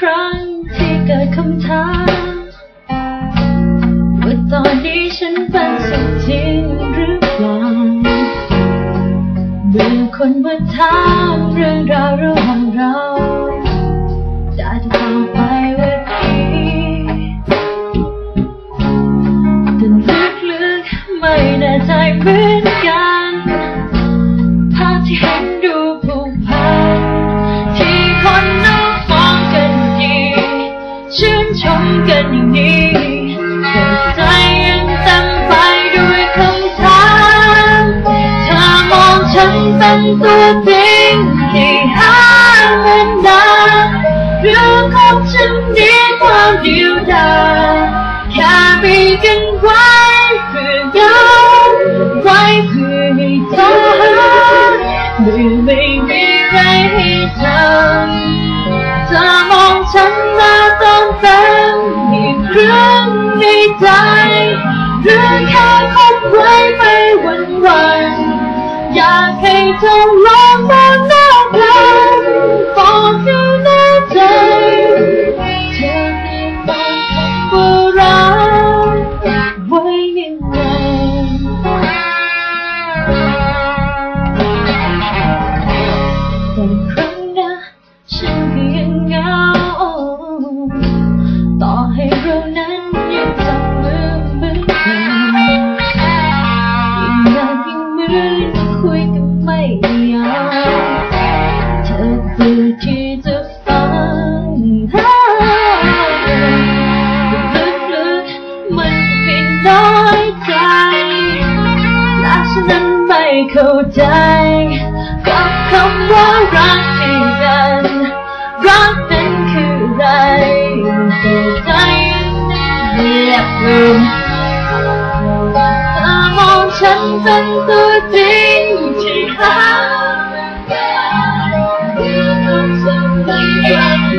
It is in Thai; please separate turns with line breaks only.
ครั้งที่เกิดคำถามว่าตอนนี้ฉันเป็นสุขจริงหรือเปล่าเมื่อคนมาถามเรื่องราวระหว่างเราจะจะต่อไปว่าดีแต่ลึกๆไม่แน่ใจเหมือน ชื่นชมกันอย่างนี้แต่ใจยังเต็มไปด้วยคำถามเธอมองฉันเเรื่องในใจเรื่องแค่พบไว้ไปวันวันอยากให้เธอลองมองหน้ากันบ เข้าใจ กับคำว่ารักที่กันรักนั้นคืออะไรแต่ใจเรียบลืมเธอมองฉันเป็นตัวจริงที่หา Thank you.